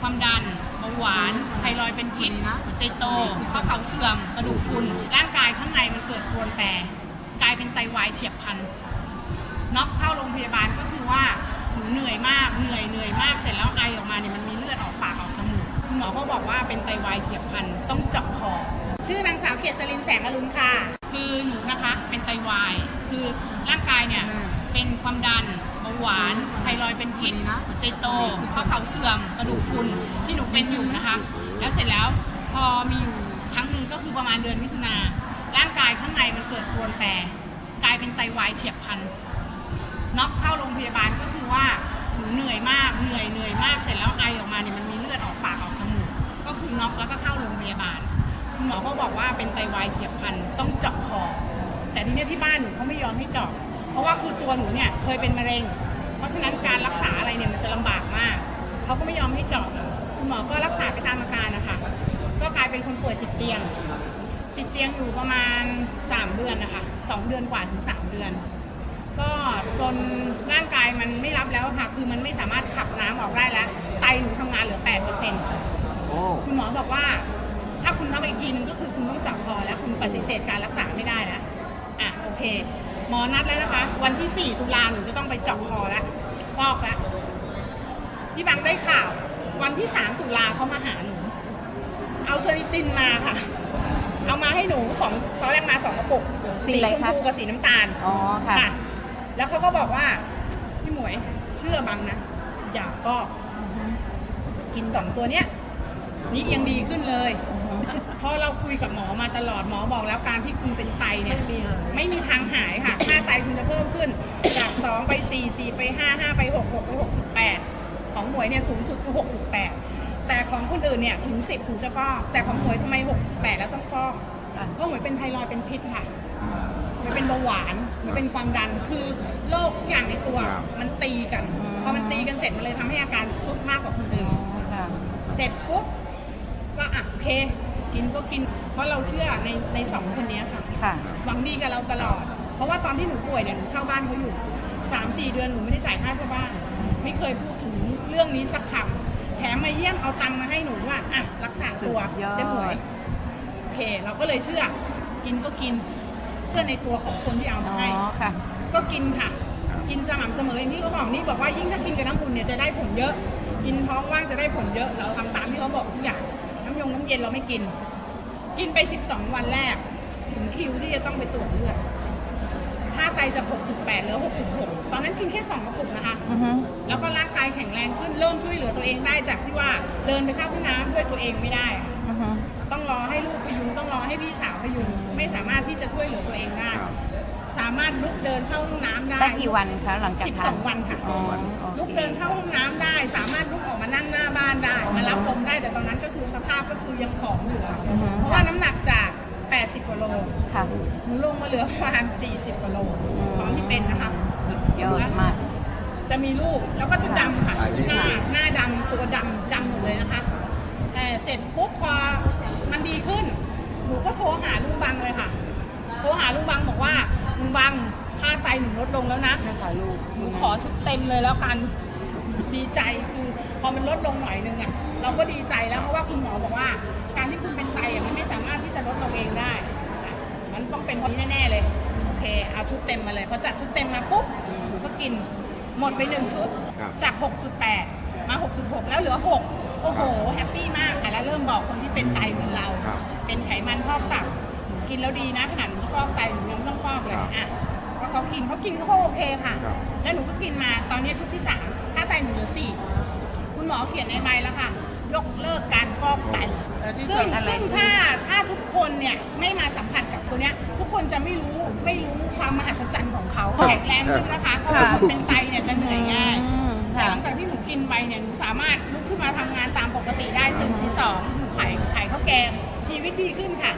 ความดันเบาหวานไทรอยด์เป็นพิษหัวใจโตข้อเข่าเสื่อมกระดูกพรุนร่างกายข้างในมันเกิดรวนแปรกลายเป็นไตวายเฉียบพลันน็อกเข้าโรงพยาบาลก็คือว่าหนูเหนื่อยมากเหนื่อยเหนื่อยมากเสร็จแล้วไอออกมาเนี่ยมันมีเลือดออกปากออกจมูกคุณหมอก็บอกว่าเป็นไตวายเฉียบพลันต้องเจาะคอชื่อนางสาวเกษรินแสงอรุณค่ะ คือหนูนะคะเป็นไตวาย คือร่างกายเนี่ยเป็นความดันเบาหวานไทรอยด์เป็นพิษหัวใจโตข้อเข่าเสื่อมกระดูกพรุนที่หนูเป็นอยู่นะคะ แล้วเสร็จแล้วพอมีอยู่ครั้งหนึ่งก็คือประมาณเดือนมิถุนาร่างกายข้างในมันเกิดรวนแปรกลายเป็นไตวายเฉียบพลันน็อกเข้าโรงพยาบาลก็คือว่าหนูเหนื่อยมากเหนื่อยเหนื่อยมากเสร็จแล้วไอออกมาเนี่ยมันมีเลือดออกปากออกจมูกก็คือน็อกแล้วก็เข้าโรงพยาบาลคุณหมอก็บอกว่าเป็นไตวายเฉียบพลันต้องเจาะคอแต่ทีเนี้ยที่บ้านหนูเขาไม่ยอมให้เจาะ เพราะว่าคือตัวหนูเนี่ยเคยเป็นมะเร็ง เพราะฉะนั้นการรักษาอะไรเนี่ยมันจะลำบากมาก เขาก็ไม่ยอมให้เจาะคุณหมอก็รักษาไปตามอาการนะคะก็กลายเป็นคนป่วยติดเตียง ติดเตียงอยู่ประมาณ 3 เดือนนะคะ2เดือนกว่าถึง 3 เดือน ก็จนร่างกายมันไม่รับแล้วค่ะคือมันไม่สามารถขับน้ำออกได้แล้วไตหนูทำงานเหลือ8%โอ้คุณหมอบอกว่า ถ้าคุณนับอีกทีนึงก็คือคุณต้องเจับคอแล้วคุณปฏิเสธการรักษาไม่ได้แล้วอะโอเค หมอนัดแล้วนะคะ วันที่ 4 ตุลาหนูจะต้องไปเจาะคอแล้วฟอกแล้วพี่บังได้ข่าว วันที่ 3 ตุลาเขามาหาหนู เอาเซริตินมาค่ะ เอามาให้หนูสองตอนแรกมาสองกระปุกสีสีอะไรชมคะ พูกับสีน้ำตาล อ๋อค่ะ ค่ะ แล้วเขาก็บอกว่า พี่หมวยเชื่อบังนะ อย่าก็กินสองตัวเนี้ยนี่ยังดีขึ้นเลย เพราะเราคุยกับหมอมาตลอดหมอบอกแล้วการที่คุณเป็นไตเนี่ย ไม่มีทางหายค่ะ ค่าไตคุณจะเพิ่มขึ้น จาก 2 ไป 4 4 ไป 5 5 ไป 6 6 ไป 6 8 ของหมวยเนี่ยสูงสุดคือ 6 6 8 แต่ของคนอื่นเนี่ยถึง 10 ถึงจะฟอกแต่ของหมวยทำไม 6 8 แล้วต้องฟอกเพราะหมวยเป็นไทรอยด์เป็นพิษค่ะมันเป็นเบาหวานมันเป็นความดันคือโรคทุกอย่างในตัวครับมันตีกันพอมันตีกันเสร็จมันเลยทำให้อาการซุดมากกว่าคนอื่นค่ะเสร็จปุ๊บก็อะโอเค กินก็กิน เพราะเราเชื่อในในสองคนเนี้ยค่ะค่ะ หวังดีกับเราตลอด เพราะว่าตอนที่หนูป่วยเนี่ยหนูเช่าบ้านเขาอยู่สามสี่เดือนหนูไม่ได้จ่ายค่าเช่าบ้าน ไม่เคยพูดถึงเรื่องนี้สักคำแถมมาเยี่ยมเอาตังค์มาให้หนูว่าอะรักษาตัวสุดยอดเจ๊หมวยโอเค เราก็เลยเชื่อ กินก็กินเพื่อในตัวของคนที่เอาอ๋มาอให้ ค่ะ ก็กินค่ะ กินสม่ำเสมออย่างที่เขาบอกนี่บอกว่ายิ่งถ้ากินกับน้ำอุ่นเนี่ยจะได้ผลเยอะ กินท้องว่างจะได้ผลเยอะ เราทำตามที่เขาบอกทุกอย่าง น้ำยงน้ำเย็นเราไม่กิน กินไป 12 วันแรก ถึงคิวที่จะต้องไปตรวจเลือดค่าไตจาก6.8เหลือ6.6ตอนนั้นกินแค่ 2กระปุกนะคะอือฮึแล้วก็ร่างกายแข็งแรงขึ้นเริ่มช่วยเหลือตัวเองได้จากที่ว่าเดินไปเข้าห้องน้ำด้วยตัวเองไม่ได้อะอือฮึต้องรอให้ลูกพยุงต้องรอให้พี่สาวพยุงไม่สามารถที่จะช่วยเหลือตัวเองได้ครับ สามารถลุกเดินเข้าห้องน้ำได้ได้กี่วันคะหลังจากทาน12 วันค่ะ อ๋อโอลุกเคเดินเข้าห้องน้ำได้ สามารถลุกออกมานั่งหน้าบ้านได้ มารับลมได้แต่ตอนนั้นก็คือสภาพก็คือยังผอมอยู่อะอือฮึเพราะว่าน้ำหนักจาก 80กว่าโลค่ะ หนูลงมาเหลือประมาณ40กว่าโลอืมตอนที่เป็นนะคะยอดมาก จะมีลูกแล้วก็จะดำค่ะอ่านี่หน้าหน้าดำตัวดำดำหมดเลยนะคะ แต่เสร็จปุ๊บพอมันดีขึ้น หนูก็โทรหาลุงบังเลยค่ะ โทรหาลุงบังบอกว่า ลุงบังค่าไตหนูลดลงแล้วนะนะคะลูกหนูขอชุดเต็มเลยแล้วกัน ดีใจคือพอมันลดลงหน่อยนึงอะเราก็ดีใจแล้วเพราะว่าคุณหมอบอกว่า การที่คุณเป็นไตอะมันไม่สามารถที่จะลดลงเองได้อะมันต้องเป็นคนนี้แน่ๆเลยโอเคเอาชุดเต็มมาเลยพอจัดชุดเต็มมาปุ๊บหนูก็กินหมดไปหนึ่งชุด ครับ จาก 6.8 มา 6.6 แล้วเหลือ 6 โอ้โห แฮปปี้มากแล้วเริ่มบอกคนที่เป็นไตเหมือนเรา ครับ เป็นไขมันพอกตับหนู กินแล้วดีนะขนาดหนูจะฟอกไตหนูยังไม่ต้องฟอกเลยครับอะเพราะเขากินเขากินเขาก็โอเคค่ะ ครับ แล้วหนูก็กินมาตอนนี้ชุดที่สามค่าไตหนูเหลือสี่คุณหมอเขียนในใบแล้วค่ะ ยกเลิกการฟอกไตซึ่งซึ่งถ้าถ้าทุกคนเนี่ยไม่มาสัมผัสกับตัวเนี้ย ทุกคนจะไม่รู้ไม่รู้ความมหัศจรรย์ของเขาแข็งแรงขึ้นนะคะเพราะว่าคนเป็นไตเนี่ยจะเหนื่อยง่าย อืมแต่ค่ะ หลังจากที่หนูกินไปเนี่ยหนูสามารถลุกขึ้นมาทำงานตามปกติได้ตื่นที่สองหนูขายขายข้าวแกงชีวิตดีขึ้นค่ะ